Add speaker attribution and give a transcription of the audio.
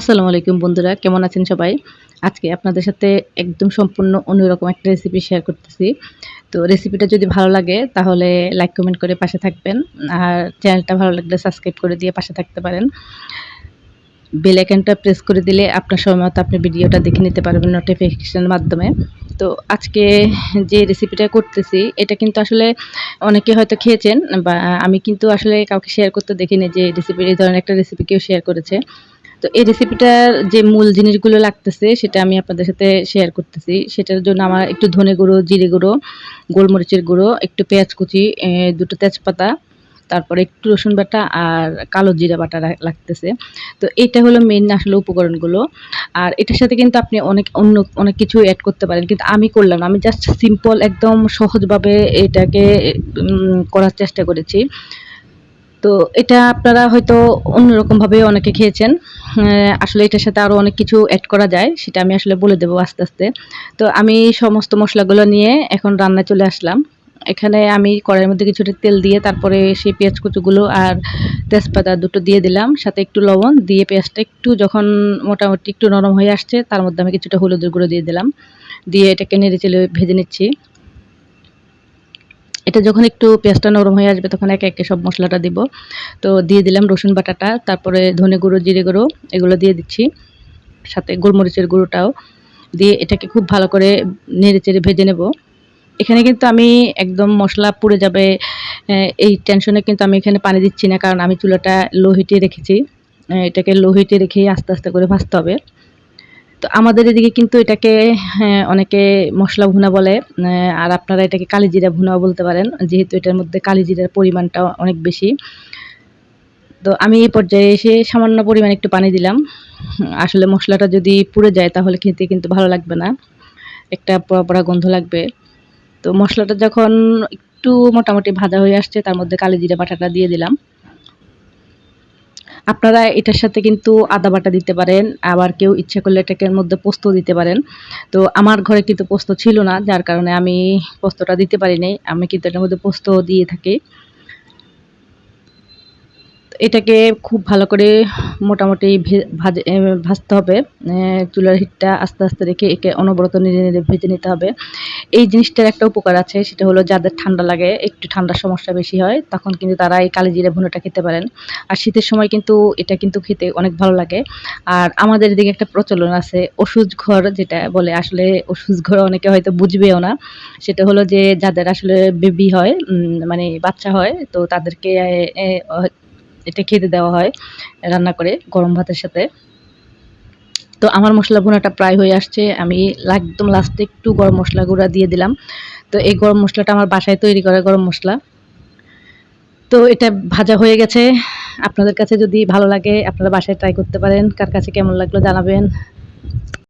Speaker 1: আসসালামু আলাইকুম বন্ধুরা, কেমন আছেন সবাই? আজকে আপনাদের সাথে একদম সম্পূর্ণ অন্যরকম একটা রেসিপি শেয়ার করতেছি। তো রেসিপিটা যদি ভালো লাগে, তাহলে লাইক কমেন্ট করে পাশে থাকবেন। আর চ্যানেলটা ভালো লাগলে সাবস্ক্রাইব করে দিয়ে পাশে থাকতে পারেন। বেল আইকনটা প্রেস করে দিলে আপনার সময় মতো আপনি ভিডিওটা দেখে নিতে পারবেন নোটিফিকেশনের মাধ্যমে। তো আজকে যে রেসিপিটা করতেছি, এটা কিন্তু আসলে অনেকে হয়তো খেয়েছেন, বা আমি কিন্তু আসলে কাউকে শেয়ার করতে দেখিনি যে রেসিপি এই ধরনের একটা রেসিপি কেউ শেয়ার করেছে। তো এই রেসিপিটার যে মূল জিনিসগুলো লাগতেছে, সেটা আমি আপনাদের সাথে শেয়ার করতেছি। সেটার জন্য আমার একটু ধনে গুঁড়ো, জিরে গুঁড়ো, গোলমরিচের গুঁড়ো, একটু পেঁয়াজ কুচি দুটো তেজপাতা, তারপরে একটু রসুন বাটা আর কালো জিরা বাটা লাগতেছে। তো এটা হলো মেন আসলে উপকরণগুলো। আর এটার সাথে কিন্তু আপনি অনেক, অন্য, অনেক কিছু অ্যাড করতে পারেন। কিন্তু আমি করলাম আমি জাস্ট সিম্পল একদম সহজভাবে এটাকে করার চেষ্টা করেছি। তো এটা আপনারা হয়তো অন্যরকমভাবে অনেকে খেয়েছেন। আসলে এটার সাথে আরও অনেক কিছু অ্যাড করা যায়, সেটা আমি আসলে বলে দেবো আস্তে আস্তে। তো আমি সমস্ত মশলাগুলো নিয়ে এখন রান্নায় চলে আসলাম। এখানে আমি কড়াইয়ের মধ্যে কিছুটা তেল দিয়ে তারপরে সেই পেঁয়াজ কুচুগুলো আর তেজপাতা দুটো দিয়ে দিলাম, সাথে একটু লবণ দিয়ে পেঁয়াজটা একটু যখন মোটামুটি একটু নরম হয়ে আসছে, তার মধ্যে আমি কিছুটা হলুদের গুঁড়ো দিয়ে দিলাম। দিয়ে এটাকে নেড়ে চেলে ভেজে নিচ্ছি। এটা যখন একটু পেঁয়াজটা নরম হয়ে আসবে, তখন একে একে সব মশলাটা দিব। তো দিয়ে দিলাম রসুন বাটাটা, তারপরে ধনে গুঁড়ো, জিরে গুঁড়ো, এগুলো দিয়ে দিচ্ছি। সাথে গোলমরিচের গুঁড়োটাও। দিয়ে এটাকে খুব ভালো করে নেড়ে চেড়ে ভেজে নেব। এখানে কিন্তু আমি একদম মশলা পুড়ে যাবে এই টেনশনে কিন্তু আমি এখানে পানি দিচ্ছি না, কারণ আমি চুলাটা লো হিটে রেখেছি। এটাকে লো হিটে রেখেই আস্তে আস্তে করে ভাজতে হবে। তো আমাদের এদিকে কিন্তু এটাকে হ্যাঁ, অনেকে মশলা ভুনা বলে আর আপনারা এটাকে কালিজিরা ভুনাও বলতে পারেন যেহেতু এটার মধ্যে কালিজিরার পরিমাণটা অনেক বেশি। তো আমি এই পর্যায়ে এসে সামান্য পরিমাণ একটু পানি দিলাম। আসলে মশলাটা যদি পুড়ে যায় তাহলে খেতে কিন্তু ভালো লাগবে না একটা পোড়া পোড়া গন্ধ লাগবে। তো মশলাটা যখন একটু মোটামুটি ভাজা হয়ে আসছে তার মধ্যে কালিজিরা বাটাটা দিয়ে দিলাম। আপনারা এটার সাথে কিন্তু আদা বাটা দিতে পারেন, আবার কেউ ইচ্ছা করলে এটাকে মধ্যে পোস্ত দিতে পারেন। তো আমার ঘরে কিন্তু পোস্ত ছিল না, যার কারণে আমি পোস্তটা দিতে পারিনি। আমি কিন্তু এটার মধ্যে পোস্ত দিয়ে থাকি। এটাকে খুব ভালো করে মোটামুটি ভাজে ভাজতে হবে। চুলার হিটটা আস্তে আস্তে রেখে একে অনবরত নেড়ে নেড়ে ভেজে নিতে হবে। এই জিনিসটার একটা উপকার আছে, সেটা হলো যাদের ঠান্ডা লাগে, একটু ঠান্ডার সমস্যা বেশি হয়, তখন কিন্তু তারা এই কালি জিরে ভুনোটা খেতে পারেন। আর শীতের সময় কিন্তু এটা কিন্তু খেতে অনেক ভালো লাগে। আর আমাদের এদিকে একটা প্রচলন আছে, ওষুধ ঘর, যেটা বলে আসলে ওষুধ ঘর অনেকে হয়তো বুঝবেও না। সেটা হলো যে, যাদের আসলে বেবি হয় মানে বাচ্চা হয়, তো তাদেরকে এটা খেতে দেওয়া হয়, রান্না করে গরম ভাতের সাথে। তো আমার মশলা ভুনাটা প্রায় হয়ে আসছে, আমি একদম লাস্টে একটু গরম মশলা গুঁড়া দিয়ে দিলাম। তো এই গরম মশলাটা আমার বাসায় তৈরি করা গরম মশলা। তো এটা ভাজা হয়ে গেছে। আপনাদের কাছে যদি ভালো লাগে, আপনারা বাসায় ট্রাই করতে পারেন। কার কাছে কেমন লাগল জানাবেন।